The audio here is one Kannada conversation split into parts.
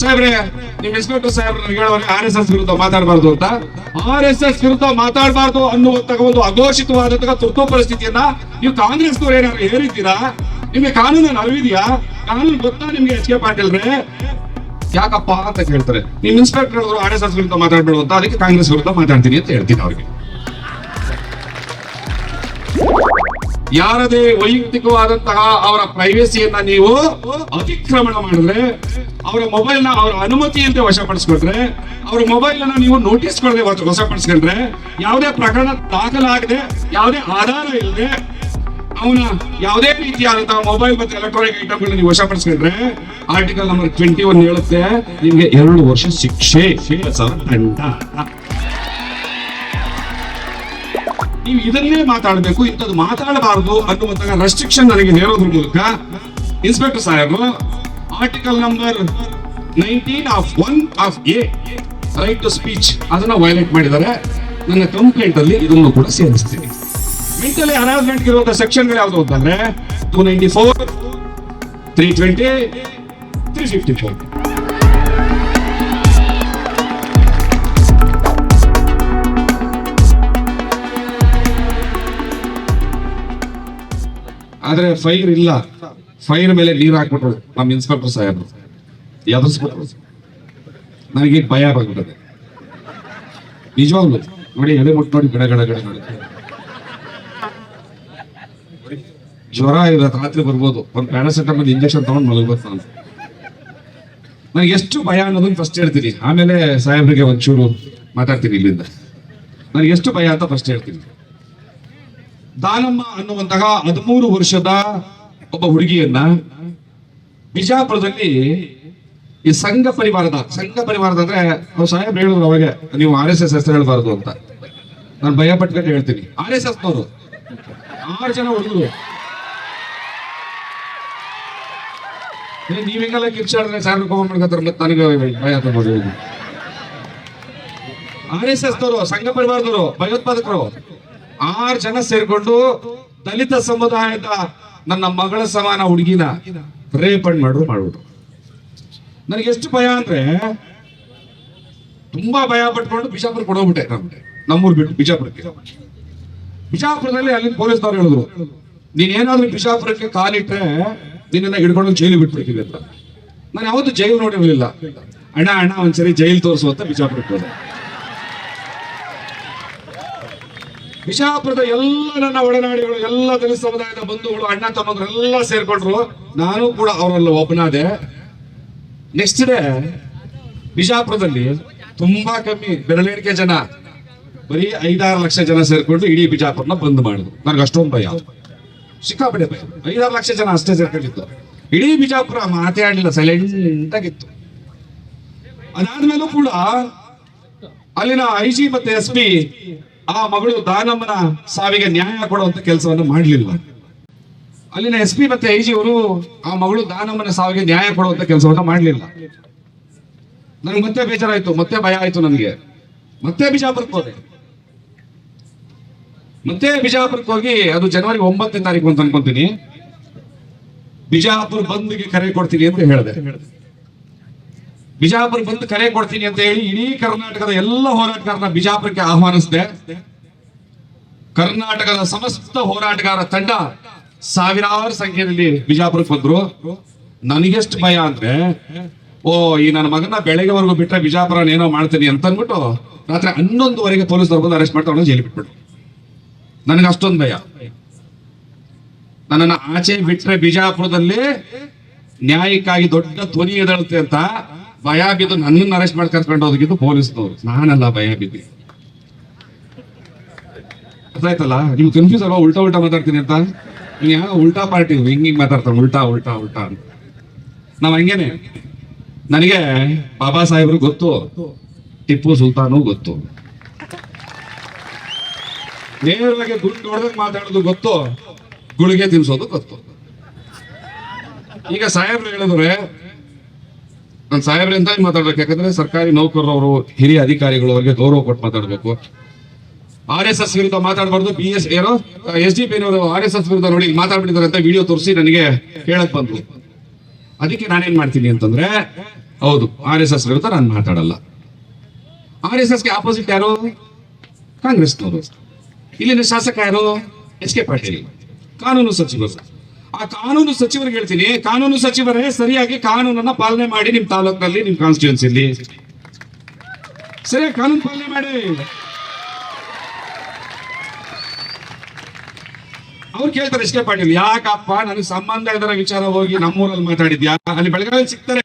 ಸಾಹೇಬ್ರೆ, ನಿಮ್ ಇನ್ಸ್ಪೆಕ್ಟರ್ ನನಗೆ ಹೇಳೋರೆ ಆರ್ ಎಸ್ ಎಸ್ ವಿರುದ್ಧ ಮಾತಾಡಬಾರ್ದು ಅಂತ. ಆರ್ ಎಸ್ ಎಸ್ ವಿರುದ್ಧ ಮಾತಾಡಬಾರ್ದು ಅನ್ನುವಂತಹ ಒಂದು ಅಘೋಷಿತವಾದಂತಹ ತುರ್ತು ಪರಿಸ್ಥಿತಿಯನ್ನ ನೀವು ಕಾಂಗ್ರೆಸ್ನವ್ರು ಏನಾದ್ರು ಹೇರಿದ್ದೀರಾ ನಿಮ್ಗೆ ಕಾನೂನು ಅರಿವಿದ್ಯಾ? ಕಾನೂನು ಗೊತ್ತಾ ನಿಮ್ಗೆ ಎಚ್ ಕೆ ಪಾಟೀಲ್ರೆ? ಯಾಕಪ್ಪ ಅಂತ ಕೇಳ್ತಾರೆ. ನಿಮ್ ಇನ್ಸ್ಪೆಕ್ಟರ್ ಆರ್ ಎಸ್ ಎಸ್ ವಿರುದ್ಧ ಮಾತಾಡ್ಬೇಡ ಅಂತ, ಅದಕ್ಕೆ ಕಾಂಗ್ರೆಸ್ ವಿರುದ್ಧ ಮಾತಾಡ್ತೀನಿ ಅಂತ ಹೇಳ್ತೀನಿ ಅವ್ರಿಗೆ. ಯಾರದೇ ವೈಯಕ್ತಿಕವಾದಂತಹ ಅವರ ಪ್ರೈವೇಸಿಯನ್ನ ನೀವು ಅತಿಕ್ರಮಣ ಮಾಡಿದ್ರೆ, ಅವರ ಮೊಬೈಲ್ನ ಅವರ ಅನುಮತಿಯಂತೆ ವಶಪಡಿಸ್ಕೊಂಡ್ರೆ, ಅವರ ಮೊಬೈಲ್ ಅನ್ನ ನೀವು ನೋಟಿಸ್ ಕೊಡದೆ ವಶಪಡಿಸ್ಕೊಂಡ್ರೆ, ಯಾವುದೇ ಪ್ರಕರಣ ದಾಖಲಾಗದೆ, ಯಾವುದೇ ಆಧಾರ ಇಲ್ಲದೆ ಅವನ ಯಾವುದೇ ರೀತಿಯಾದಂತಹ ಮೊಬೈಲ್ ಮತ್ತು ಎಲೆಕ್ಟ್ರಾನಿಕ್ ಐಟಮ್ಗಳನ್ನ ನೀವು ವಶಪಡಿಸ್ಕೊಂಡ್ರೆ ಆರ್ಟಿಕಲ್ ನಂಬರ್ ಟ್ವೆಂಟಿ ಒನ್ ಹೇಳುತ್ತೆ, ನಿಮಗೆ ಎರಡು ವರ್ಷ ಶಿಕ್ಷೆ ದಂಡ ನೀವು ಇದನ್ನೇ ಮಾತಾಡಬೇಕು, ಇಂಥದ್ದು ಮಾತಾಡಬಾರದು ಅನ್ನುವಂತಹ ರೆಸ್ಟ್ರಿಕ್ಷನ್ ನನಗೆ ಹೇರೋದ್ರ ಮೂಲಕ ಇನ್ಸ್ಪೆಕ್ಟರ್ ಸಾಹೇಬರು article number nineteen of one of a right to speech ಅದನ್ನ ವೈಲೇಟ್ ಮಾಡಿದರೆ ನನ್ನ ಕಂಪ್ಲೇಂಟ್ ಅಲ್ಲಿ ಇದನ್ನು ಕೂಡ ಸೇರಿಸ್ತೀನಿ. ಮೆಂಟಲಿ ಹರಾಸ್ಮೆಂಟ್ ಇರುವಂತಹ ಸೆಕ್ಷನ್ಗಳು ಯಾವುದು ಅಂತಂದ್ರೆ two ninety four three twenty three fifty four ಆದ್ರೆ ಫೈರ್ ಇಲ್ಲ. ಫೈರ್ ಮೇಲೆ ನೀರ್ ಹಾಕ್ಬಿಟ್ರು ನಮ್ಮ ಇನ್ಸ್ಪೆಕ್ಟರ್ ಸಾಹೇಬ್ರು. ಎದುರಿಸ್ಬಿಟ್ರು. ನನಗೆ ಭಯ ಬಂದ್ಬಿಟ್ಟದೆ ನಿಜವಾಗ್ಲು, ನೋಡಿ ಎಲೆ ಮುಟ್ಟು ನೋಡಿ ಗಡ ಗಡ ಗಡ ಜ್ವರ ಇದೆ, ರಾತ್ರಿ ಬರ್ಬೋದು. ಒಂದು ಪ್ಯಾರಾಸಿಟಮಲ್ ಇಂಜೆಕ್ಷನ್ ತಗೊಂಡು ಮಲಗ್ಬೇಕು ನಾನು. ನನಗೆ ಎಷ್ಟು ಭಯ ಅನ್ನೋದನ್ನ ಫಸ್ಟ್ ಹೇಳ್ತೀನಿ. ಆಮೇಲೆ ಸಾಹೇಬ್ರಿಗೆ ಒಂಚೂರು ಮಾತಾಡ್ತೀನಿ ಇಲ್ಲಿಂದ. ನನಗೆ ಎಷ್ಟು ಭಯ ಅಂತ ಫಸ್ಟ್ ಹೇಳ್ತೀನಿ. ದಾನಮ್ಮ ಅನ್ನುವಂತಹ ಹದಿಮೂರು ವರ್ಷದ ಒಬ್ಬ ಹುಡುಗಿಯನ್ನ ಬಿಜಾಪುರದಲ್ಲಿ ಈ ಸಂಘ ಪರಿವಾರದ ಸಂಘ ಪರಿವಾರದ ಅಂದ್ರೆ ಅವ್ರು ಸಾಹೇಬ್ ಹೇಳಿದ್ರು ಅವಾಗ, ನೀವು ಆರ್ ಎಸ್ ಎಸ್ ಹೆಸರು ಹೇಳ್ಬಾರ್ದು ಅಂತ. ನಾನು ಭಯ ಪಟ್ಕೊಂಡು ಹೇಳ್ತೀನಿ. ಆರ್ ಎಸ್ ಎಸ್ ಅವರು ಆರು ಜನ ಹುಡುಗರು. ನೀವೆಲ್ಲ ಕಿರ್ಚಾಡಿದ್ರೆ ಸಾರ್ ಮಾಡ್ಕೊತಾರೆ ಮತ್ತೆ ನನಗೆ ಭಯ ತಗೊಂಡು ಆರ್ ಎಸ್ ಎಸ್ ನವರು ಸಂಘ ಪರಿವಾರದವರು, ಭಯೋತ್ಪಾದಕರು. ಆರು ಜನ ಸೇರ್ಕೊಂಡು ದಲಿತ ಸಮುದಾಯದ ನನ್ನ ಮಗಳ ಸಮಾನ ಹುಡುಗಿನ ರೇಪ್ ಅಂಡ್ ಮಾಡ್ರು ಮಾಡ್ಬಿಟ್ರು. ನನಗೆ ಎಷ್ಟು ಭಯ ಅಂದ್ರೆ ತುಂಬಾ ಭಯ ಪಟ್ಕೊಂಡು ಬಿಜಾಪುರ ಕೊಡೋಗ್ಬಿಟ್ಟೆ ನಮ್ಗೆ ನಮ್ಮೂರ್ ಬಿಟ್ಟು ಬಿಜಾಪುರಕ್ಕೆ. ಬಿಜಾಪುರದಲ್ಲಿ ಅಲ್ಲಿ ಪೊಲೀಸ್ನವ್ರು ಹೇಳಿದ್ರು, ನೀನೇನಾದ್ರೂ ಬಿಜಾಪುರಕ್ಕೆ ಕಾಲಿಟ್ರೆ ನಿನ್ನ ಹಿಡ್ಕೊಂಡು ಜೈಲು ಬಿಟ್ಬಿಡ್ತೀವಿ ಅಂತ. ನಾನು ಯಾವತ್ತೂ ಜೈಲು ನೋಡಿರಲಿಲ್ಲ. ಅಣ್ಣ ಅಣ್ಣ ಒಂದ್ಸರಿ ಜೈಲ್ ತೋರಿಸುವಂತ ಬಿಜಾಪುರಕ್ಕೆ ಹೋದೆ. ಬಿಜಾಪುರದ ಎಲ್ಲ ನನ್ನ ಒಡನಾಡಿಗಳು, ಎಲ್ಲ ದಲಿತ ಸಮುದಾಯದ ಬಂಧುಗಳು, ಅಣ್ಣ ತಮ್ಮಂದ್ರು ಎಲ್ಲ ಸೇರ್ಕೊಂಡ್ರು. ನಾನು ಕೂಡ ಅವರಲ್ಲಿ ಒಬ್ಬನಾದೆ. ನೆಕ್ಸ್ಟ್ ಡೇ ಬಿಜಾಪುರದಲ್ಲಿ ತುಂಬಾ ಕಮ್ಮಿ ಬೆರಳೆಣಿಕೆ ಜನ, ಬರೀ ಐದಾರು ಲಕ್ಷ ಜನ ಸೇರ್ಕೊಂಡು ಇಡೀ ಬಿಜಾಪುರನ ಬಂದ್ ಮಾಡಿದ್ರು. ನನಗೆ ಅಷ್ಟೊಂದು ಭಯ. ಸಿಕ್ಕಾಪಟ್ಟೆ ಭಯ. ಐದಾರು ಲಕ್ಷ ಜನ ಅಷ್ಟೇ ಸೇರ್ಕೊಂಡಿತ್ತು ಇಡೀ ಬಿಜಾಪುರ ಮಾತಾಡಲಿಲ್ಲ ಸೈಲೆಂಟ್ ಆಗಿತ್ತು. ಅದಾದ್ಮೇಲೂ ಕೂಡ ಅಲ್ಲಿನ ಐ ಜಿ ಮತ್ತೆ ಎಸ್ ಪಿ ಆ ಮಗಳು ದಾನಮ್ಮನ ಸಾವಿಗೆ ನ್ಯಾಯ ಕೊಡುವಂತ ಕೆಲಸವನ್ನು ಮಾಡಲಿಲ್ಲ. ಅಲ್ಲಿನ ಎಸ್ ಪಿ ಮತ್ತೆ ಐ ಜಿ ಅವರು ಆ ಮಗಳು ದಾನಮ್ಮನ ಸಾವಿಗೆ ನ್ಯಾಯ ಕೊಡುವಂತ ಕೆಲಸವನ್ನ ಮಾಡಲಿಲ್ಲ. ನನಗೆ ಮತ್ತೆ ಬೇಜಾರಾಯ್ತು, ಮತ್ತೆ ಭಯ ಆಯ್ತು ನನಗೆ. ಮತ್ತೆ ಬಿಜಾಪುರಕ್ಕೆ ಹೋದೆ. ಮತ್ತೆ ಬಿಜಾಪುರಕ್ಕೆ ಹೋಗಿ ಅದು ಜನವರಿ ಒಂಬತ್ತನೇ ತಾರೀಕು ಅಂತ ಅನ್ಕೊಂತೀನಿ. ಬಿಜಾಪುರ್ ಬಂದ್ಗೆ ಕರೆ ಕೊಡ್ತೀನಿ ಅಂತ ಹೇಳಿದೆ. ಬಿಜಾಪುರ ಬಂದು ಕರೆ ಕೊಡ್ತೀನಿ ಅಂತ ಹೇಳಿ ಇಡೀ ಕರ್ನಾಟಕದ ಎಲ್ಲ ಹೋರಾಟಗಾರನ ಬಿಜಾಪುರಕ್ಕೆ ಆಹ್ವಾನಿಸಿದೆ. ಕರ್ನಾಟಕದ ಸಮಸ್ತ ಹೋರಾಟಗಾರ ತಂಡ ಸಾವಿರಾರು ಸಂಖ್ಯೆಯಲ್ಲಿ ಬಿಜಾಪುರಕ್ಕೆ ಬಂದ್ರು. ನನಗೆಷ್ಟು ಭಯ ಅಂದ್ರೆ, ಓ, ಈ ನನ್ನ ಮಗನ ಬೆಳಗ್ಗೆವರೆಗೂ ಬಿಟ್ರೆ ಬಿಜಾಪುರ ಏನೋ ಮಾಡ್ತೀನಿ ಅಂತ ಅಂದ್ಬಿಟ್ಟು ರಾತ್ರಿ ಹನ್ನೊಂದುವರೆಗೆ ಪೊಲೀಸರು ಬಂದು ಅರೆಸ್ಟ್ ಮಾಡ್ಕೊಂಡು ಜೈಲಿಗೆ ಬಿಟ್ಬಿಟ್ಟು ನನಗೆ ಅಷ್ಟೊಂದು ಭಯ. ನನ್ನನ್ನು ಆಚೆ ಬಿಟ್ರೆ ಬಿಜಾಪುರದಲ್ಲಿ ನ್ಯಾಯಕ್ಕಾಗಿ ದೊಡ್ಡ ಧ್ವನಿ ಎದಳುತ್ತೆ ಅಂತ ಭಯ ಬಿದ್ದು ನನ್ನನ್ನು ಅರೆಸ್ಟ್ ಮಾಡಿ ಕರ್ಕೊಂಡು ಹೋದಕ್ಕಿದ್ದು ಪೊಲೀಸ್ನವರು. ನಾನಲ್ಲ ಭಯ ಬಿದ್ದೆ ಅರ್ಥ ಆಯ್ತಲ್ಲ ನೀವು ಕನ್ಫ್ಯೂಸ್ ಅಲ್ವಾ? ಉಲ್ಟಾ ಉಲ್ಟಾ ಮಾತಾಡ್ತೀನಿ ಅಂತ? ನೀವು ಯಾವ ಉಲ್ಟಾ ಪಾರ್ಟಿ ಹಿಂಗ್ ಹಿಂಗ್ ಮಾತಾಡ್ತಾರೆ ಉಲ್ಟಾ ಉಲ್ಟಾ ಉಲ್ಟಾ ಅಂತ. ನಾವ್ ಹಂಗೇನೆ. ನನಗೆ ಬಾಬಾ ಸಾಹೇಬ್ರು ಗೊತ್ತು. ಟಿಪ್ಪು ಸುಲ್ತಾನು ಗೊತ್ತು. ನೇರವಾಗಿ ಗುಂಡು ಹೊಡೆದಾಗ ಮಾತಾಡೋದು ಗೊತ್ತು. ಗುಳಿಗೆ ತಿನ್ಸೋದು ಗೊತ್ತು. ಈಗ ಸಾಹೇಬ್ರು ಹೇಳಿದ್ರೆ ನಾನು ಸಾಹೇಬ್ರಿಂದ ಮಾತಾಡ್ಬೇಕು? ಯಾಕಂದ್ರೆ ಸರ್ಕಾರಿ ನೌಕರರವರು, ಹಿರಿಯ ಅಧಿಕಾರಿಗಳು ಅವರಿಗೆ ಗೌರವ ಕೊಟ್ಟು ಮಾತಾಡ್ಬೇಕು. ಆರ್ ಎಸ್ ಎಸ್ ವಿರುದ್ಧ ಮಾತಾಡಬಾರ್ದು. ಬಿ ಎಸ್ ಏನೋ S D P R S S ವಿರುದ್ಧ ನೋಡಿ ಮಾತಾಡ್ಬಿಟ್ಟಿದ್ದಾರೆ ಅಂತ ವಿಡಿಯೋ ತೋರಿಸಿ ನನಗೆ ಕೇಳಕ್ ಬಂದ್ರು. ಅದಕ್ಕೆ ನಾನೇನ್ ಮಾಡ್ತೀನಿ ಅಂತಂದ್ರೆ, ಹೌದು ಆರ್ ಎಸ್ ಎಸ್ ವಿರುದ್ಧ ನಾನು ಮಾತಾಡಲ್ಲ. ಆರ್ ಎಸ್ ಎಸ್ಗೆ ಆಪೋಸಿಟ್ ಯಾರು? ಕಾಂಗ್ರೆಸ್ನವರು. ಇಲ್ಲಿನ ಶಾಸಕ ಯಾರು? H K Patil. ಕಾನೂನು ಸಚಿವರು. ಆ ಕಾನೂನು ಸಚಿವರಿಗೆ ಹೇಳ್ತೀನಿ, ಕಾನೂನು ಸಚಿವರೇ ಸರಿಯಾಗಿ ಕಾನೂನನ್ನ ಪಾಲನೆ ಮಾಡಿ ನಿಮ್ ತಾಲೂಕಿನಲ್ಲಿ ನಿಮ್ ಕಾನ್ಸ್ಟಿಟ್ಯೂನ್ಸಿಲಿ ಸರಿಯಾಗಿ ಕಾನೂನು ಪಾಲನೆ ಮಾಡಿ. ಅವ್ರು ಕೇಳ್ತಾರೆ ಕೆ ಪಾಟೀಲ್, ಯಾಕಪ್ಪ ನನಗೆ ಸಂಬಂಧ ಇದರ ವಿಚಾರ ಹೋಗಿ ನಮ್ಮೂರಲ್ಲಿ ಮಾತಾಡಿದ್ಯಾ? ಅಲ್ಲಿ ಬೆಳಗಾವಿ ಸಿಗ್ತಾರೆ.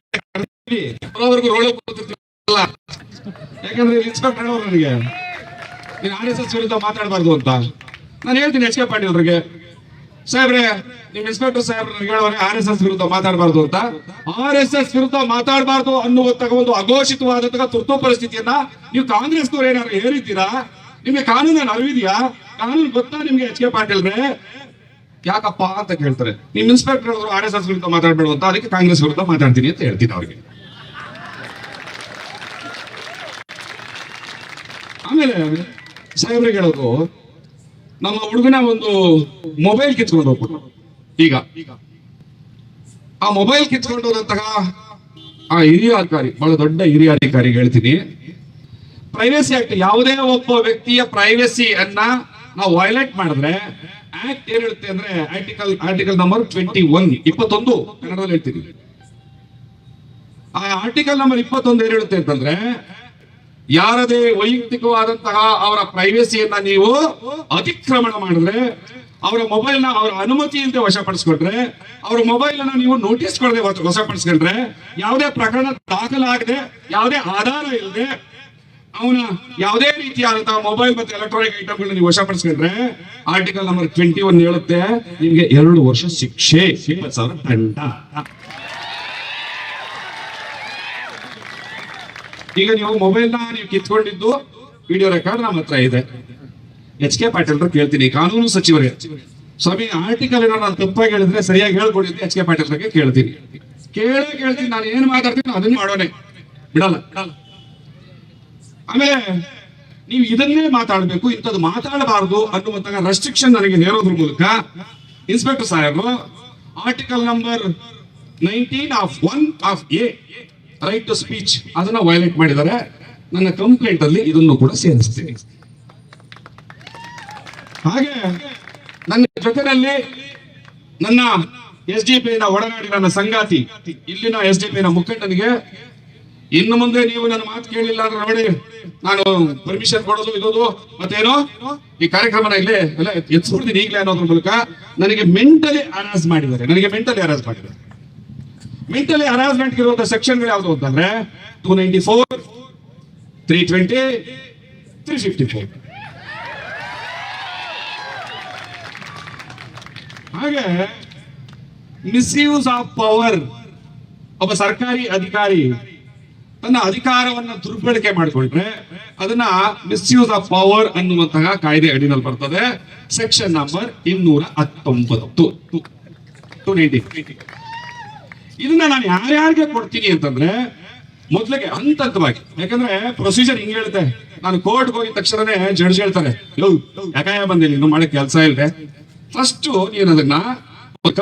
ಯಾಕಂದ್ರೆ ಇನ್ಸ್ಪೆಕ್ಟರ್ ಹೇಳೋರು ಆರ್ ಎಸ್ ಎಸ್ ವಿರುದ್ಧ ಮಾತಾಡಬಾರ್ದು ಅಂತ. ನಾನು ಹೇಳ್ತೀನಿ ಎಚ್ ಕೆ ಪಾಟೀಲ್ ಅವ್ರಿಗೆ ಸಾಹೇಬ್ರೆ, ನಿಮ್ ಇನ್ಸ್ಪೆಕ್ಟರ್ ಸಾಹೇಬ್ ಹೇಳೋರೆ ಆರ್ ಎಸ್ ಎಸ್ ವಿರುದ್ಧ ಮಾತಾಡಬಾರ್ದು ಅಂತ. ಆರ್ ಎಸ್ ಎಸ್ ವಿರುದ್ಧ ಮಾತಾಡಬಾರ್ದು ಅನ್ನುವಂತಹ ಒಂದು ಅಘೋಷಿತವಾದಂತಹ ತುರ್ತು ಪರಿಸ್ಥಿತಿಯನ್ನ ನೀವು ಕಾಂಗ್ರೆಸ್ನವ್ರು ಏನಾದ್ರು ಹೇರಿದ್ದೀರಾ ನಿಮ್ಗೆ ಕಾನೂನು ಅರಿವಿದ್ಯಾ? ಕಾನೂನು ಗೊತ್ತಾ ನಿಮ್ಗೆ ಎಚ್ ಕೆ ಪಾಟೀಲ್ರೆ? ಯಾಕಪ್ಪ ಅಂತ ಕೇಳ್ತಾರೆ. ನಿಮ್ ಇನ್ಸ್ಪೆಕ್ಟರ್ ಹೇಳಿದ್ರು ಆರ್ ಎಸ್ ಎಸ್ ವಿರುದ್ಧ ಮಾತಾಡ್ಬೇಡ ಅಂತ, ಅದಕ್ಕೆ ಕಾಂಗ್ರೆಸ್ ವಿರುದ್ಧ ಮಾತಾಡ್ತೀನಿ ಅಂತ ಹೇಳ್ತೀನಿ ಅವ್ರಿಗೆ. ಆಮೇಲೆ ಸಾಹೇಬ್ರಿಗೆ ಹೇಳೋದು ನಮ್ಮ ಹುಡುಗನ ಒಂದು ಮೊಬೈಲ್ ಕಿತ್ಕೊಂಡು ಹೋಗ್ಬಿಟ್ಟು ಈಗ. ಆ ಮೊಬೈಲ್ ಕಿತ್ಕೊಂಡು ಹೋದಂತಹ ಆ ಹಿರಿಯ ಅಧಿಕಾರಿ, ಬಹಳ ದೊಡ್ಡ ಹಿರಿಯ ಅಧಿಕಾರಿ ಹೇಳ್ತೀನಿ. ಪ್ರೈವೇಸಿ ಆಕ್ಟ್ ಯಾವುದೇ ಒಬ್ಬ ವ್ಯಕ್ತಿಯ ಪ್ರೈವೇಸಿ ಅನ್ನ ನಾವು ವೈಲೇಟ್ ಮಾಡಿದ್ರೆ ಆಕ್ಟ್ ಏನ್ ಹೇಳುತ್ತೆ ಅಂದ್ರೆ article article number twenty one ಇಪ್ಪತ್ತೊಂದು ಕನ್ನಡದಲ್ಲಿ ಹೇಳ್ತೀನಿ. ಆ ಆರ್ಟಿಕಲ್ ನಂಬರ್ ಇಪ್ಪತ್ತೊಂದು ಏನ್ ಹೇಳುತ್ತೆ ಅಂತಂದ್ರೆ ಯಾರದೇ ವೈಯಕ್ತಿಕವಾದಂತಹ ಅವರ ಪ್ರೈವೇಸಿಯನ್ನ ನೀವು ಅತಿಕ್ರಮಣ ಮಾಡಿದ್ರೆ, ಅವರ ಮೊಬೈಲ್ನ ಅವರ ಅನುಮತಿ ಇಲ್ಲದೆ ವಶಪಡಿಸ್ಕೊಂಡ್ರೆ, ಅವರ ಮೊಬೈಲ್ ಅನ್ನ ನೀವು ನೋಟಿಸ್ ಕೊಡದೆ ವಶಪಡಿಸ್ಕೊಂಡ್ರೆ, ಯಾವುದೇ ಪ್ರಕರಣ ದಾಖಲಾಗದೆ, ಯಾವುದೇ ಆಧಾರ ಇಲ್ಲದೆ ಅವನ ಯಾವುದೇ ರೀತಿಯಾದಂತಹ ಮೊಬೈಲ್ ಮತ್ತೆ ಎಲೆಕ್ಟ್ರಾನಿಕ್ ಐಟಮ್ಗಳನ್ನ ನೀವು ವಶಪಡಿಸ್ಕೊಂಡ್ರೆ ಆರ್ಟಿಕಲ್ ನಂಬರ್ ಟ್ವೆಂಟಿ ಒನ್ ಹೇಳುತ್ತೆ, ನಿಮ್ಗೆ ಎರಡು ವರ್ಷ ಶಿಕ್ಷೆ ಇಪ್ಪತ್ತು ಸಾವಿರ ದಂಡ. ಈಗ ನೀವು ಮೊಬೈಲ್ನ ನೀವು ಕಿತ್ಕೊಂಡಿದ್ದು ವಿಡಿಯೋ ರೆಕಾರ್ಡ್ ನಮ್ಮ ಹತ್ರ ಇದೆ. ಎಚ್ ಕೆ ಪಾಟೀಲ್ ಕೇಳ್ತೀನಿ. ಕಾನೂನು ಸಚಿವರೇ, ಸ್ವಾಮಿ ಆರ್ಟಿಕಲ್ ಏನೋ ನಾನು ತಪ್ಪಾಗಿ ಹೇಳಿದ್ರೆ ಸರಿಯಾಗಿ ಹೇಳ್ಕೊಡಿ ಅಂತ ಎಚ್ ಕೆ ಪಾಟೀಲ್ ಬಗ್ಗೆ ಕೇಳ್ತೀನಿ. ಕೇಳೇ ಕೇಳ್ತೀನಿ. ನಾನು ಏನ್ ಮಾತಾಡ್ತೀನಿ ಅದನ್ನ ಮಾಡೋಣ. ಬಿಡಲ್ಲ. ಆಮೇಲೆ ನೀವು ಇದನ್ನೇ ಮಾತಾಡಬೇಕು, ಇಂಥದ್ದು ಮಾತಾಡಬಾರದು ಅನ್ನುವಂತಹ ರೆಸ್ಟ್ರಿಕ್ಷನ್ ನನಗೆ ಹೇರೋದ್ರ ಮೂಲಕ ಇನ್ಸ್ಪೆಕ್ಟರ್ ಸಾಹೇಬರು article number nineteen of one of a right to speech ಅದನ್ನ ವೈಲೇಟ್ ಮಾಡಿದ್ದಾರೆ ನನ್ನ ಕಂಪ್ಲೇಂಟ್ ಅಲ್ಲಿ ಇದನ್ನು ಕೂಡ ಸೇರಿಸ್ತೀನಿ. ಹಾಗೆ ನನ್ನ ಜೊತೆಯಲ್ಲಿ ನನ್ನ ಎಸ್ ಡಿ ಪಿ ನ ಒಡನಾಡಿ ನನ್ನ ಸಂಗಾತಿ, ಇಲ್ಲಿನ ಎಸ್ ಡಿ ಪಿ ನ ಮುಖಂಡನಿಗೆ ಇನ್ನು ಮುಂದೆ ನೀವು ನನ್ನ ಮಾತು ಕೇಳಿಲ್ಲ ಅಂದ್ರೆ ನೋಡಿ, ನಾನು ಪರ್ಮಿಷನ್ ಕೊಡೋದು ಇರೋದು, ಮತ್ತೇನೋ? ಈ ಕಾರ್ಯಕ್ರಮನ ಇಲ್ಲೇ ಎಲ್ಲ ಎತ್ಸ್ಬಿಡ್ತೀನಿ ಈಗಲೇ ಅನ್ನೋದ್ರ ಮೂಲಕ ನನಗೆ ಮೆಂಟಲಿ ಅರಾಜ್ ಮಾಡಿದ್ದಾರೆ, ನನಗೆ ಮೆಂಟಲಿ ಅರಾಜ್ ಮಾಡಿದ್ದಾರೆ. ಮೆಂಟಲಿ ಹರಾಸ್ಮೆಂಟ್ ಇರುವಂತಹ ಸೆಕ್ಷನ್ಗಳು ಯಾವುದು ಅಂತಂದ್ರೆ two ninety four three twenty three fifty four ಹಾಗೆ ಮಿಸ್ಯೂಸ್ ಆಫ್ ಪವರ್ ಒಬ್ಬ ಸರ್ಕಾರಿ ಅಧಿಕಾರಿ ತನ್ನ ಅಧಿಕಾರವನ್ನ ದುರ್ಬಳಕೆ ಮಾಡಿಕೊಂಡ್ರೆ ಅದನ್ನ ಮಿಸ್ಯೂಸ್ ಆಫ್ ಪವರ್ ಅನ್ನುವಂತಹ ಕಾಯ್ದೆ ಅಡಿನಲ್ಲಿ ಬರ್ತದೆ. ಸೆಕ್ಷನ್ ನಂಬರ್ ಇನ್ನೂರ ಹತ್ತೊಂಬತ್ತು. ಇದನ್ನ ನಾನು ಯಾರ್ಯಾರಿಗೆ ಕೊಡ್ತೀನಿ ಅಂತಂದ್ರೆ ಮೊದ್ಲಿಗೆ ಹಂತ ಹಂತವಾಗಿ ಯಾಕಂದ್ರೆ ಪ್ರೊಸೀಜರ್ ಹಿಂಗ್ ಹೇಳ್ತೆ ನಾನು ಕೋರ್ಟ್ ಹೋಗಿದ ತಕ್ಷಣನೇ ಜಡ್ಜ್ ಹೇಳ್ತಾರೆ ಯೋ ಯಾಕಾಯ ಬಂದಿಲ್ಲ ಇನ್ನು ಮಾಡಕ್ ಕೆಲಸ ಇಲ್ಲದೆ ಫಸ್ಟ್ ನೀನು ಅದನ್ನ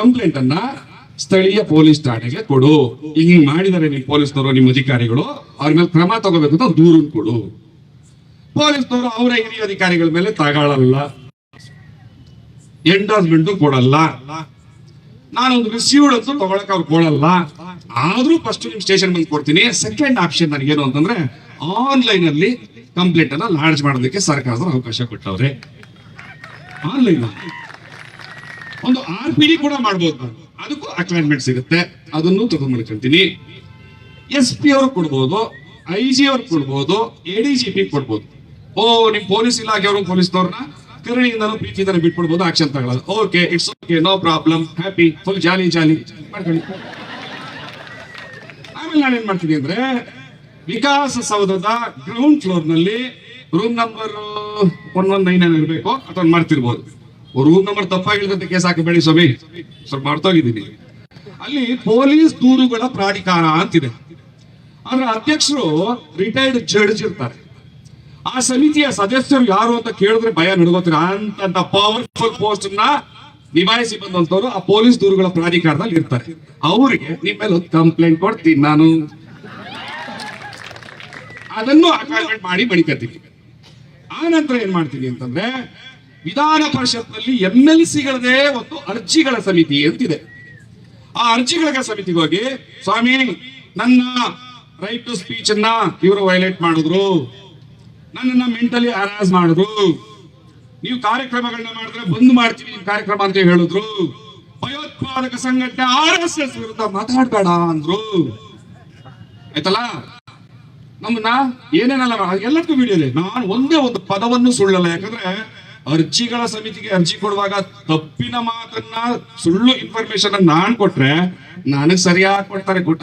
ಕಂಪ್ಲೇಂಟ್ ಅನ್ನ ಸ್ಥಳೀಯ ಪೊಲೀಸ್ ಠಾಣೆಗೆ ಕೊಡು. ಹಿಂಗ್ ಮಾಡಿದ್ದಾರೆ ನಿಮ್ ಪೊಲೀಸ್ನವರು ನಿಮ್ಮ ಅಧಿಕಾರಿಗಳು ಅವ್ರ ಮೇಲೆ ಕ್ರಮ ತಗೋಬೇಕು ಅಂತ ದೂರು ಕೊಡು. ಪೊಲೀಸ್ನವರು ಅವರ ಹಿರಿಯ ಅಧಿಕಾರಿಗಳ ಮೇಲೆ ತಗೊಳ್ಳಲ್ಲ ಎಂಡೋಸ್ಮೆಂಟ್ ಕೊಡಲ್ಲ. ನಾನೊಂದು ರಿಸೀವ್ಡ್ ಅಂತ ತಗೊಳಕ್ ಅವ್ರು ಕೊಡಲ್ಲ. ಆದ್ರೂ ಫಸ್ಟ್ ನಿಮ್ ಸ್ಟೇಷನ್ ಬಂದು ಕೊಡ್ತೀನಿ. ಸೆಕೆಂಡ್ ಆಪ್ಷನ್ ನನಗೇನು ಅಂತಂದ್ರೆ ಆನ್ಲೈನ್ ಅಲ್ಲಿ ಕಂಪ್ಲೇಂಟ್ ಅನ್ನ ಲಾಡ್ಜ್ ಮಾಡೋದಕ್ಕೆ ಸರ್ಕಾರದ ಅವಕಾಶ ಕೊಟ್ಟವ್ರೆ. ಆನ್ಲೈನ್ ಒಂದು ಆರ್ ಪಿ ಡಿ ಕೂಡ ಮಾಡ್ಬೋದು ನಾನು. ಅದಕ್ಕೂ ಅಕ್ಲೈನ್ಮೆಂಟ್ ಸಿಗುತ್ತೆ. ಅದನ್ನು ತಗೊಂಡ್ಬಿಡ್ಕೊಂತೀನಿ ಎಸ್ ಪಿ ಅವ್ರು ಕೊಡ್ಬೋದು ಐ ಜಿ ಅವ್ರು ಕೊಡ್ಬೋದು ಎ ಡಿ ಜಿ ಪಿ ಕೊಡ್ಬೋದು. ಓ, ನಿಮ್ ಪೊಲೀಸ್ ಇಲಾಖೆಯವರು ಪೊಲೀಸ್ನವ್ರನ್ನ ಕರುಣೆಯಿಂದನೂ ಪ್ರೀತಿಯಿಂದಲೂ ಬಿಟ್ಬಿಡ್ಬೋದು ಆಕ್ಷನ್ ತಗೊಳ್ಳೋದು. Okay it's okay no problem happy full jolly jolly ಮಾಡ್ಕೊಳ್ಳಿ. ಆಮೇಲೆ ನಾನು ಏನ್ ಮಾಡ್ತೀನಿ ಅಂದ್ರೆ, ವಿಕಾಸ ಸೌಧದ ground ಫ್ಲೋರ್ನಲ್ಲಿ room number one one nine ಇರಬೇಕು ಅಥವಾ ಮಾಡ್ತಿರ್ಬೋದು. ರೂಮ್ ನಂಬರ್ ತಪ್ಪಾಗಿರ್ತಂತ ಕೇಸ್ ಹಾಕಬೇಡಿ ಸ್ವಾಮಿ. ಸ್ವಲ್ಪ ಮರ್ತೋಗಿದ್ದೀನಿ ಅಲ್ಲಿ ಪೊಲೀಸ್ ದೂರುಗಳ ಪ್ರಾಧಿಕಾರ ಅಂತಿದೆ. ಅದರ ಅಧ್ಯಕ್ಷರು ರಿಟೈರ್ಡ್ ಜಡ್ಜ್ ಇರ್ತಾರೆ. ಆ ಸಮಿತಿಯ ಸದಸ್ಯರು ಯಾರು ಅಂತ ಕೇಳಿದ್ರೆ ಭಯ ನಡ್ಕೋತೀರ? ಅಂತ ಪವರ್ಫುಲ್ ಪೋಸ್ಟ್ನ ನಿಭಾಯಿಸಿ ಬಂದಂತವ್ರು ಆ ಪೊಲೀಸ್ ದೂರುಗಳ ಪ್ರಾಧಿಕಾರದಲ್ಲಿ ಇರ್ತಾರೆ. ಅವರಿಗೆ ನಿಮ್ಮ ಮೇಲೆ ಒಂದು ಕಂಪ್ಲೇಂಟ್ ಕೊಡ್ತೀನಿ ನಾನು. ಅದನ್ನು ಅಪಾಯಿಂಟ್ಮೆಂಟ್ ಮಾಡಿ ಬಳಿಕತ್ತೀನಿ. ಆ ನಂತರ ಏನ್ ಮಾಡ್ತೀನಿ ಅಂತಂದ್ರೆ, ವಿಧಾನ ಪರಿಷತ್ನಲ್ಲಿ ಎಂ ಎಲ್ ಸಿಗಳದೇ ಒಂದು ಅರ್ಜಿಗಳ ಸಮಿತಿ ಅಂತಿದೆ. ಆ ಅರ್ಜಿಗಳ ಸಮಿತಿಗೆ ಹೋಗಿ, ಸ್ವಾಮಿ, ನನ್ನ ರೈಟ್ ಟು ಸ್ಪೀಚ್ ಅನ್ನ ಇವರು ವೈಲೇಟ್ ಮಾಡಿದ್ರು. ನನ್ನನ್ನ ಮೆಂಟಲಿ ಹರಾಸ್ ಮಾಡಿದ್ರು ನೀವು ಕಾರ್ಯಕ್ರಮಗಳನ್ನ ಮಾಡಿದ್ರೆ ಬಂದ್ ಮಾಡ್ತೀವಿ ನಿಮ್ ಕಾರ್ಯಕ್ರಮ ಅಂತ ಹೇಳಿದ್ರು. ಭಯೋತ್ಪಾದಕ ಸಂಘಟನೆ ಆರ್ ಎಸ್ ಎಸ್ ವಿರುದ್ಧ ಮಾತಾಡ್ಬೇಡ ಅಂದ್ರು. ಆಯ್ತಲ್ಲ? ನಮ್ಮನ್ನ ಏನೇನಲ್ಲ ಎಲ್ಲದಕ್ಕೂ ಇದೆ. ನಾನು ಒಂದೇ ಒಂದು ಪದವನ್ನು ಸುಳ್ಳಲ್ಲ. ಯಾಕಂದ್ರೆ ಅರ್ಜಿಗಳ ಸಮಿತಿಗೆ ಅರ್ಜಿ ಕೊಡುವಾಗ ತಪ್ಪಿನ ಮಾತನ್ನ, ಸುಳ್ಳು ಇನ್ಫಾರ್ಮೇಶನ್ ನಾನ್ ಕೊಟ್ರೆ ನನಗ್ ಸರಿಯಾಗಿ ಕೊಡ್ತಾರೆ ಕೂಟ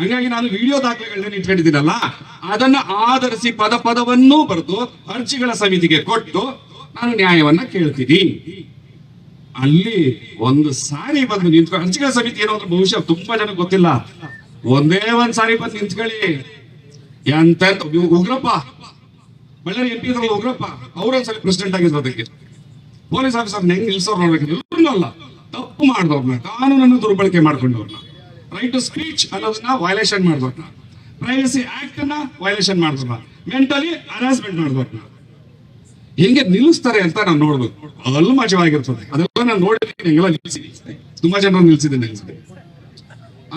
ಹಂಗಾಗಿ ನಾನು ವಿಡಿಯೋ ದಾಖಲೆಗಳನ್ನ ಇಟ್ಕೊಂಡಿದ್ದೀನಲ್ಲ, ಅದನ್ನ ಆಧರಿಸಿ ಪದ ಪದವನ್ನು ಬರೆದು ಅರ್ಜಿಗಳ ಸಮಿತಿಗೆ ಕೊಟ್ಟು ನಾನು ನ್ಯಾಯವನ್ನ ಕೇಳ್ತೀನಿ. ಅಲ್ಲಿ ಒಂದು ಸಾರಿ ಬಂದು ನಿಂತ್ಕೊ, ಅರ್ಜಿಗಳ ಸಮಿತಿ ಏನೋ ಅಂದ್ರೆ ಬಹುಶಃ ತುಂಬಾ ಜನ ಗೊತ್ತಿಲ್ಲ. ಒಂದೇ ಒಂದ್ ಸಾರಿ ಬಂದು ನಿಂತ್ಕೊಳ್ಳಿ. ಎಂತ ಉಗ್ರಪ್ಪ. ಬಳ್ಳಾರಿ ಎಂ ಪಿ ಇದ್ರಲ್ಲ ಉಗ್ರಪ್ಪ ಅವ್ರೊಂದ್ಸಲಿ ಪ್ರೆಸಿಡೆಂಟ್ ಆಗಿದ್ರು ಅದಕ್ಕೆ. ಪೊಲೀಸ್ ಆಫೀಸರ್ ಹೆಂಗ್ ನಿಲ್ಸೋರ್ ನೋಡ್ಬೇಕು. ಅಲ್ಲ, ತಪ್ಪು ಮಾಡಿದವ್ರನ್ನ, ಕಾನೂನನ್ನು ದುರ್ಬಳಕೆ ಮಾಡ್ಕೊಂಡವ್ರನ್ನ. ರೈಟ್ ಟು ಸ್ಪೀಚ್ ಅನ್ನೋದನ್ನ ವೈಲೇಷನ್ ನಾವು. ಪ್ರೈವಸಿ ಆಕ್ಟ್ ಅನ್ನ ವೈಲೇಷನ್ ಮಾಡಿದವ್ರನ್ನ ಮೆಂಟಲಿ ಹರಾಸ್ಮೆಂಟ್ ಮಾಡಿದವ್ರನ್ನ ಹೆಂಗೆ ನಿಲ್ಲಿಸ್ತಾರೆ ಅಂತ ನಾನು ನೋಡ್ಬೇಕು. ಅದೆಲ್ಲ ಮಜವಾಗಿರ್ತದೆ. ಅದೆಲ್ಲ ನಾನು ನೋಡಿದ್ದೀನಿ ಎಲ್ಲ ನಿಲ್ಸಿದ್ದೀನಿ ತುಂಬಾ ಜನ ನಿಲ್ಸಿದ್ದೀನಿ ನಿಲ್ಸಿದ್ದೀನಿ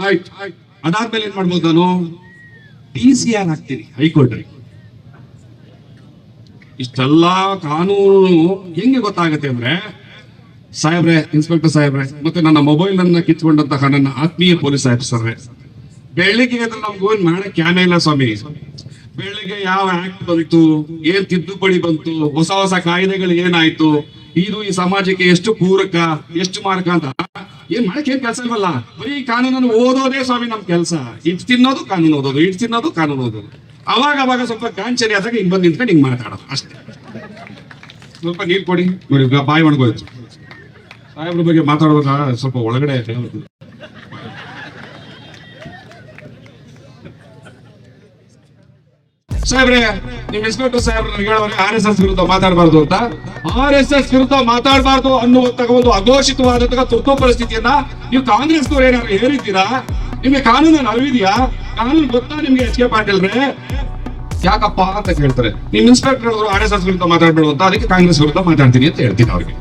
ಆಯ್ತು ಆಯ್ತು. ಅದಾದ್ಮೇಲೆ ಏನ್ ಮಾಡ್ಬೋದು ನಾನು? ಟಿ ಸಿ ಆರ್ ಹಾಕ್ತೀನಿ ಹೈಕೋರ್ಟ್ರಿ ಇಷ್ಟೆಲ್ಲ ಕಾನೂನು ಹೆಂಗೆ ಗೊತ್ತಾಗುತ್ತೆ ಅಂದ್ರೆ ಸಾಹೇಬ್ರೆ, ಇನ್ಸ್ಪೆಕ್ಟರ್ ಸಾಹೇಬ್ರೆ, ಮತ್ತೆ ನನ್ನ ಮೊಬೈಲ್ ಅನ್ನ ಕಿತ್ಕೊಂಡಂತಹ ನನ್ನ ಆತ್ಮೀಯ ಪೊಲೀಸ್ ಆಫೀಸರ್ರೆ. ಬೆಳಿಗ್ಗೆ ಅಂದ್ರೆ ನಮ್ಗೂ ಏನ್ ಮಾಡಕ್ ಕ್ಯಾನೇ ಇಲ್ಲ ಸ್ವಾಮಿ. ಬೆಳಿಗ್ಗೆ ಯಾವ ಆಕ್ಟ್ ಬಂತು, ಏನ್ ತಿದ್ದುಪಡಿ ಬಂತು, ಹೊಸ ಹೊಸ ಕಾಯ್ದೆಗಳು ಏನಾಯ್ತು, ಇದು ಈ ಸಮಾಜಕ್ಕೆ ಎಷ್ಟು ಪೂರಕ, ಎಷ್ಟು ಮಾರಕ ಅಂತ. ಏನ್ ಮಾಡಕ್ ಏನ್ ಕೆಲಸ ಇಲ್ವಲ್ಲ? ಬರೀ ಕಾನೂನನ್ನು ಓದೋದೇ ಸ್ವಾಮಿ ನಮ್ ಕೆಲಸ. ಇಟ್ ತಿನ್ನೋದು, ಕಾನೂನು ಓದೋದು ಇಟ್ ತಿನ್ನೋದು, ಕಾನೂನು ಓದೋದು. ಅವಾಗ ಅವಾಗ ಸ್ವಲ್ಪ ಕಾಂಚನಿ ಆದಾಗ ಹಿಂಗ್ ಬಂದ್ ನಿಂತ್ಕೊಂಡು ಹಿಂಗ್ ಮಾತಾಡೋದು ಅಷ್ಟೇ. ಸ್ವಲ್ಪ ನೀರ್ ಕೊಡಿ. ನೋಡಿ ಬಾಯಿ ಒಣಗೋಯ್ತು. ಸಾಹೇಬ್ರ ಬಗ್ಗೆ ಮಾತಾಡುವಾಗ ಸ್ವಲ್ಪ ಒಳಗಡೆ ಸಾಹೇಬ್ರೆ ನಿಮ್ ಇನ್ಸ್ಪೆಕ್ಟರ್ ಸಾಹೇಬ್ರ ಹೇಳೋರೆ ಆರ್ ಎಸ್ ಎಸ್ ವಿರುದ್ಧ ಮಾತಾಡಬಾರ್ದು ಅಂತ. ಆರ್ ಎಸ್ ಎಸ್ ವಿರುದ್ಧ ಮಾತಾಡಬಾರ್ದು ಅನ್ನುವಂತಹ ಒಂದು ಅಘೋಷಿತವಾದಂತಹ ತುರ್ತು ಪರಿಸ್ಥಿತಿಯನ್ನ ನೀವು ಕಾಂಗ್ರೆಸ್ನವ್ರು ಏನಾದ್ರು ಹೇರಿದ್ದೀರಾ ನಿಮ್ಗೆ ಕಾನೂನು ಅರಿವಿದ್ಯಾ? ಕಾನೂನು ಗೊತ್ತಾ ನಿಮ್ಗೆ ಎಚ್ ಕೆ ಪಾಟೀಲ್ರೆ? ಯಾಕಪ್ಪ ಅಂತ ಕೇಳ್ತಾರೆ. ನಿಮ್ ಇನ್ಸ್ಪೆಕ್ಟರ್ ಆರ್ ಎಸ್ ಎಸ್ ವಿರುದ್ಧ ಮಾತಾಡ್ಬೇಡ ಅಂತ, ಅದಕ್ಕೆ ಕಾಂಗ್ರೆಸ್ ವಿರುದ್ಧ ಮಾತಾಡ್ತೀನಿ ಅಂತ ಹೇಳ್ತೀನಿ ಅವ್ರಿಗೆ.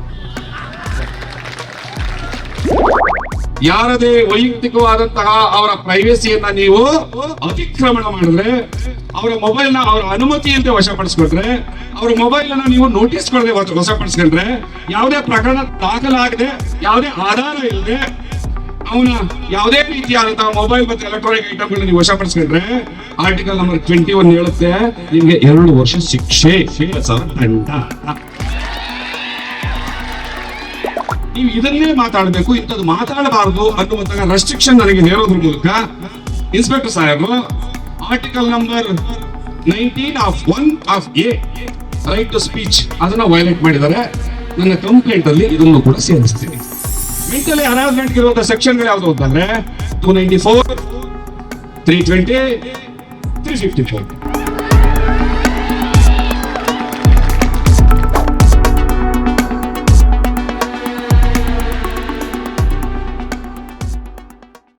ಯಾರದೇ ವೈಯಕ್ತಿಕವಾದಂತಹ ಅವರ ಪ್ರೈವೇಸಿಯನ್ನ ನೀವು ಅತಿಕ್ರಮಣ ಮಾಡಿದ್ರೆ, ಅವರ ಮೊಬೈಲ್ ಅವರ ಅನುಮತಿಯಂತೆ ವಶಪಡಿಸ್ಕೊಂಡ್ರೆ ಅವರ ಮೊಬೈಲ್ ಅನ್ನ ನೀವು ನೋಟಿಸ್ ಕೊಡದೆ ವಶ- ವಶಪಡಿಸ್ಕೊಂಡ್ರೆ, ಯಾವುದೇ ಪ್ರಕರಣ ದಾಖಲಾಗದೆ, ಯಾವುದೇ ಆಧಾರ ಇಲ್ಲದೆ ಅವನ ಯಾವುದೇ ರೀತಿಯಾದಂತಹ ಮೊಬೈಲ್ ಮತ್ತು ಎಲೆಕ್ಟ್ರಾನಿಕ್ ಐಟಮ್ಗಳನ್ನ ನೀವು ವಶಪಡಿಸ್ಕೊಂಡ್ರೆ ಆರ್ಟಿಕಲ್ ನಂಬರ್ ಟ್ವೆಂಟಿ ಒನ್ ಹೇಳುತ್ತೆ, ನಿಮಗೆ ಎರಡು ವರ್ಷ ಶಿಕ್ಷೆ ದಂಡ ನೀವು ಇದನ್ನೇ ಮಾತಾಡಬೇಕು, ಇಂಥದ್ದು ಮಾತಾಡಬಾರದು ಅನ್ನುವಂತಹ ರೆಸ್ಟ್ರಿಕ್ಷನ್ ನನಗೆ ಹೇರೋದ್ರ ಮೂಲಕ ಇನ್ಸ್ಪೆಕ್ಟರ್ ಸಾಹೇಬರು article number nineteen of one of a right to speech ಅದನ್ನ ವೈಲೇಟ್ ಮಾಡಿದರೆ ನನ್ನ ಕಂಪ್ಲೇಂಟ್ ಅಲ್ಲಿ ಇದನ್ನು ಕೂಡ ಸೇರಿಸ್ತೀನಿ. ಮೆಂಟಲಿ ಹರಾಸ್ಮೆಂಟ್ ಇರುವಂತಹ ಸೆಕ್ಷನ್ಗಳು ಯಾವುದು ಅಂತಂದ್ರೆ two ninety four three twenty three fifty four